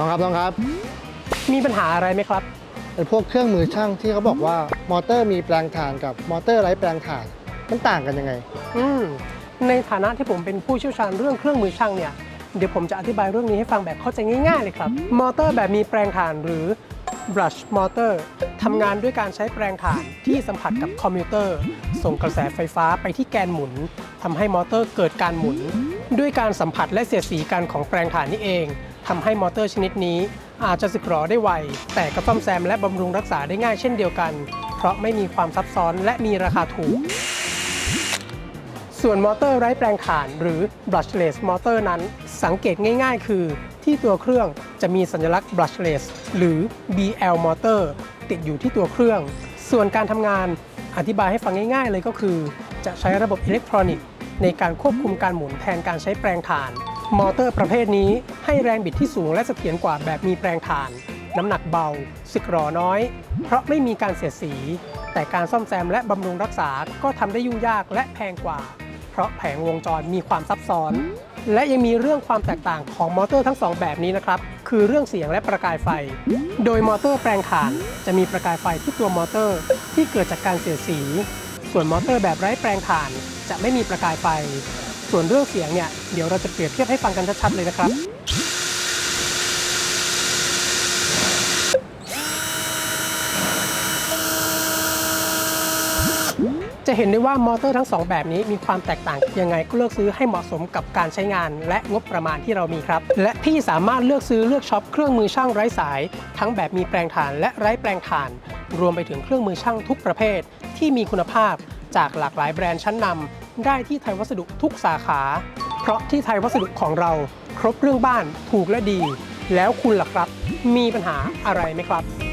ต้องครับต้องครับมีปัญหาอะไรไหมครับ ไอ้พวกเครื่องมือช่างที่เขาบอกว่ามอเตอร์มีแปลงถ่านกับมอเตอร์ไร้แปลงถ่านมันต่างกันยังไง อืมในฐานะที่ผมเป็นผู้เชี่ยวชาญเรื่องเครื่องมือช่างเนี่ย เดี๋ยวผมจะอธิบายเรื่องนี้ให้ฟังแบบเข้าใจง่ายๆเลยครับ มอเตอร์แบบมีแปลงถ่านหรือ brush motor ทำงานด้วยการใช้แปลงถ่านที่สัมผัสกับคอมพิวเตอร์ ส่งกระแสไฟฟ้าไปที่แกนหมุนทำให้มอเตอร์เกิดการหมุน ด้วยการสัมผัสและเสียดสีกันของแปลงถ่านนี่เอง ทำให้มอเตอร์ชนิดนี้ อาจจะสึกหรอได้ไว แต่ก็ซ่อมแซมและบำรุงรักษาได้ง่ายเช่นเดียวกัน เพราะไม่มีความซับซ้อนและมีราคาถูก ส่วนมอเตอร์ไร้แปลงถ่าน หรือ brushless motor นั้น สังเกตง่าย ๆ คือ ที่ตัวเครื่องจะมีสัญลักษณ์ brushless หรือ BL motor ติดอยู่ที่ตัวเครื่อง ส่วนการทำงานอธิบายให้ฟังง่าย ๆ เลยก็คือ จะใช้ระบบอิเล็กทรอนิกส์ในการควบคุมการหมุนแทนการใช้แปลงถ่าน มอเตอร์ประเภทนี้ ให้แรงบิดที่สูงและเสถียรกว่าแบบมีแปลงถาน น้ำหนักเบา สึกหรอน้อย เพราะไม่มีการเสียดสี แต่การซ่อมแซมและบำรุงรักษาก็ทำได้ยุ่งยากและแพงกว่า เพราะแผงวงจรมีความซับซ้อน และยังมีเรื่องความแตกต่างของมอเตอร์ทั้งสองแบบนี้นะครับ คือเรื่องเสียงและประกายไฟ โดยมอเตอร์แปลงถานจะมีประกายไฟที่ตัวมอเตอร์ที่เกิดจากการเสียดสี ส่วนมอเตอร์แบบไร้แปลงถานจะไม่มีประกายไฟ ส่วนเรื่องเสียงเนี่ยเดี๋ยวเราจะเปรียบเทียบให้ฟังกันชัดๆเลยนะครับจะเห็นได้ว่ามอเตอร์ทั้งสองแบบนี้มีความแตกต่างยังไงก็เลือกซื้อให้เหมาะสมกับการใช้งาน และงบประมาณที่เรามีครับ และพี่สามารถเลือกซื้อเลือกช็อปเครื่องมือช่างไร้สาย ทั้งแบบมีแปลงถ่านและไร้แปลงถ่าน รวมไปถึงเครื่องมือช่างทุกประเภท ที่มีคุณภาพจากหลากหลายแบรนด์ชั้นนำ ได้ที่ไทยวัสดุทุกสาขา เพราะที่ไทยวัสดุของเราครบเรื่องบ้านถูกและดี แล้วคุณล่ะครับ มีปัญหาอะไรไหมครับ